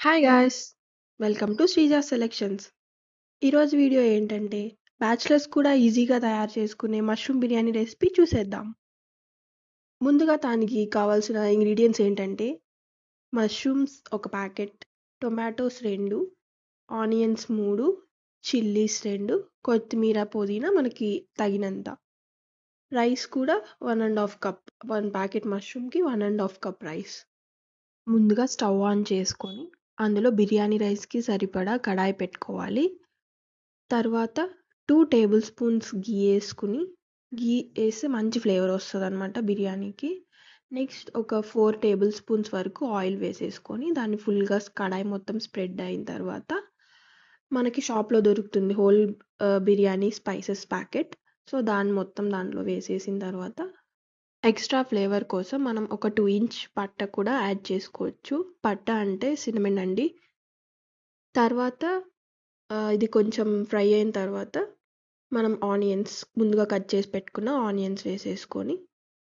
Hi guys welcome to Sreeja selections ఈరోజు video ఏంటంటే bachelors కూడా ఈజీగా తయారు చేసుకునే మష్రూమ్ బిర్యానీ రెసిపీ చూసేద్దాం. ముందుగా దానికి కావాల్సిన ఇంగ్రీడియంట్స్ ఏంటంటే మష్రూమ్స్ ఒక ప్యాకెట్ టొమాటోస్ రెండు ఆనియన్స్ మూడు చిల్లీస్ రెండు కొత్తిమీర పుదీనా మనకి తగినంత. రైస్ కూడా one and half cup one packet మష్రూమ్కి one and half cup rice ముందుగా స్టవ్ ఆన్ చేసుకొని అందులో బిర్యానీ రైస్కి సరిపడా కడాయి పెట్టుకోవాలి. తర్వాత టూ టేబుల్ స్పూన్స్ గీ వేసుకుని గీ వేస్తే మంచి ఫ్లేవర్ వస్తుంది అనమాట బిర్యానీకి. నెక్స్ట్ ఒక ఫోర్ టేబుల్ స్పూన్స్ వరకు ఆయిల్ వేసేసుకొని దాన్ని ఫుల్గా కడాయి మొత్తం స్ప్రెడ్ అయిన తర్వాత మనకి షాప్లో దొరుకుతుంది whole biryani spices packet. So దాన్ని మొత్తం దాంట్లో వేసేసిన తర్వాత ఎక్స్ట్రా ఫ్లేవర్ కోసం మనం ఒక టూ ఇంచ్ పట్ట కూడా యాడ్ చేసుకోవచ్చు. పట్ట అంటే సినిమన్ అండి. తర్వాత ఇది కొంచెం ఫ్రై అయిన తర్వాత మనం ఆనియన్స్ ముందుగా కట్ చేసి పెట్టుకున్న ఆనియన్స్ వేసేసుకొని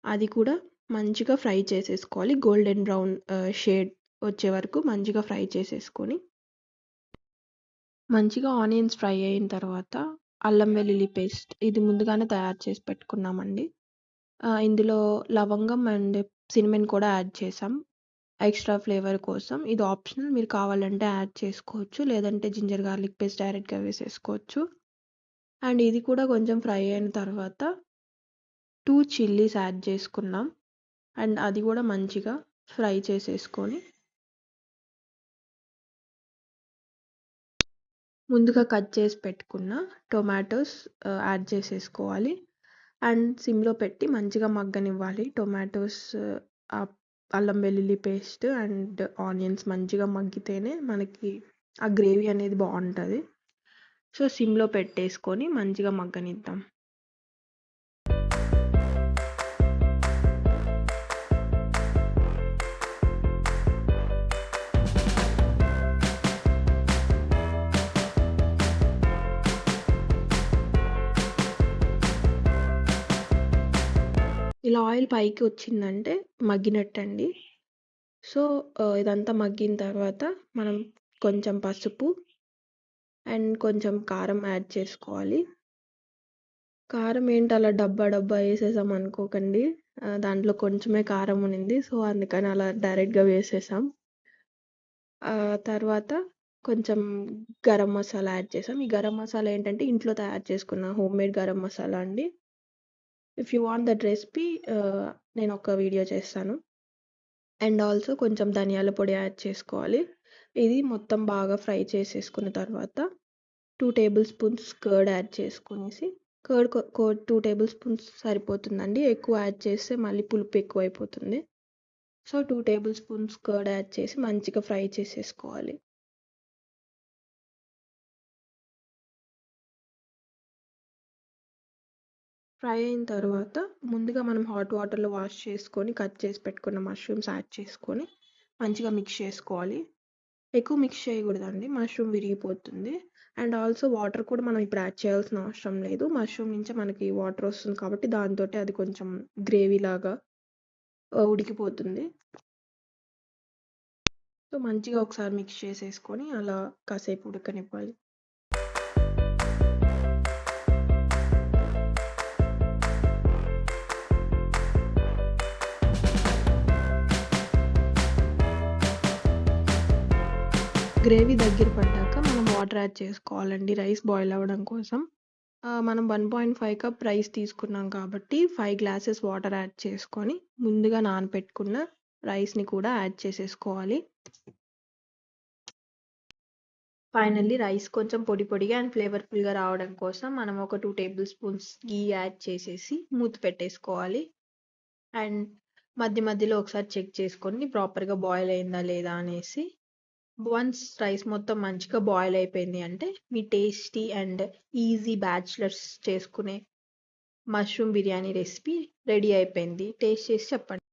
అది కూడా మంచిగా ఫ్రై చేసేసుకోవాలి. గోల్డెన్ బ్రౌన్ షేడ్ వచ్చే వరకు మంచిగా ఫ్రై చేసేసుకొని మంచిగా ఆనియన్స్ ఫ్రై అయిన తర్వాత అల్లం వెల్లుల్లి పేస్ట్ ఇది ముందుగానే తయారు చేసి పెట్టుకున్నామండి. ఇందులో లవంగం అండ్ సినిమన్ కూడా యాడ్ చేసాం ఎక్స్ట్రా ఫ్లేవర్ కోసం. ఇది ఆప్షనల్. మీరు కావాలంటే యాడ్ చేసుకోవచ్చు. లేదంటే జింజర్ గార్లిక్ పేస్ట్ డైరెక్ట్గా వేసేసుకోవచ్చు. అండ్ ఇది కూడా కొంచెం ఫ్రై అయిన తర్వాత టూ చిల్లీస్ యాడ్ చేసుకున్నాం. అండ్ అది కూడా మంచిగా ఫ్రై చేసేసుకొని ముందుగా కట్ చేసి పెట్టుకున్న టొమాటోస్ యాడ్ చేసేసుకోవాలి. అండ్ సిమ్లో పెట్టి మంచిగా మగ్గనివ్వాలి. టొమాటోస్ అల్లం వెల్లుల్లి పేస్ట్ అండ్ ఆనియన్స్ మంచిగా మగ్గితేనే మనకి ఆ గ్రేవీ అనేది బాగుంటుంది. సో సిమ్లో పెట్టేసుకొని మంచిగా మగ్గనిద్దాం. ఇలా ఆయిల్ పైకి వచ్చిందంటే మగ్గినట్టండి. సో ఇదంతా మగ్గిన తర్వాత మనం కొంచెం పసుపు అండ్ కొంచెం కారం యాడ్ చేసుకోవాలి. కారం ఏంటి అలా డబ్బా డబ్బా వేసేసాం అనుకోకండి. దాంట్లో కొంచెమే కారం ఉన్నింది. సో అందుకని అలా డైరెక్ట్గా వేసేసాం. తర్వాత కొంచెం గరం మసాలా యాడ్ చేసాం. ఈ గరం మసాలా ఏంటంటే ఇంట్లో తయారు చేసుకున్న హోమ్ మేడ్ గరం మసాలా అండి. If you want that recipe నేను ఒక వీడియో చేస్తాను. అండ్ ఆల్సో కొంచెం ధనియాల పొడి యాడ్ చేసుకోవాలి. ఇది మొత్తం బాగా ఫ్రై చేసేసుకున్న తర్వాత two table spoons curd add చేసుకునేసి కర్డ్ టూ టేబుల్ స్పూన్స్ సరిపోతుందండి. ఎక్కువ యాడ్ చేస్తే మళ్ళీ పులుపు ఎక్కువ అయిపోతుంది so two table spoons curd add చేసి మంచిగా ఫ్రై చేసేసుకోవాలి. ఫ్రై అయిన తర్వాత ముందుగా మనం హాట్ వాటర్లో వాష్ చేసుకొని కట్ చేసి పెట్టుకున్న మష్రూమ్స్ యాడ్ చేసుకొని మంచిగా మిక్స్ చేసుకోవాలి. ఎక్కువ మిక్స్ చేయకూడదండి మష్రూమ్ విరిగిపోతుంది. అండ్ ఆల్సో వాటర్ కూడా మనం ఇప్పుడు యాడ్ చేయాల్సిన అవసరం లేదు. మష్రూమ్ నుంచి మనకి వాటర్ వస్తుంది కాబట్టి దాంతో అది కొంచెం గ్రేవీ లాగా ఉడికిపోతుంది. సో మంచిగా ఒకసారి మిక్స్ చేసేసుకొని అలా కాసేపు ఉడకనివ్వాలి. గ్రేవీ దగ్గర పడ్డాక మనం వాటర్ యాడ్ చేసుకోవాలండి రైస్ బాయిల్ అవ్వడం కోసం. మనం one point five cup rice తీసుకున్నాం కాబట్టి ఫైవ్ గ్లాసెస్ వాటర్ యాడ్ చేసుకొని ముందుగా నానపెట్టుకున్న రైస్ని కూడా యాడ్ చేసేసుకోవాలి. ఫైనల్లీ రైస్ కొంచెం పొడి పొడిగా అండ్ ఫ్లేవర్ఫుల్గా రావడం కోసం మనం ఒక two table spoons ghee add చేసేసి మూత పెట్టేసుకోవాలి. అండ్ మధ్య మధ్యలో ఒకసారి చెక్ చేసుకొని ప్రాపర్గా బాయిల్ అయిందా లేదా అనేసి వన్స్ రైస్ మొత్తం మంచిగా బాయిల్ అయిపోయింది అంటే మీ టేస్టీ అండ్ ఈజీ బ్యాచిలర్స్ చేసుకునే మష్రూమ్ బిర్యానీ రెసిపీ రెడీ అయిపోయింది. టేస్ట్ చేసి చెప్పండి.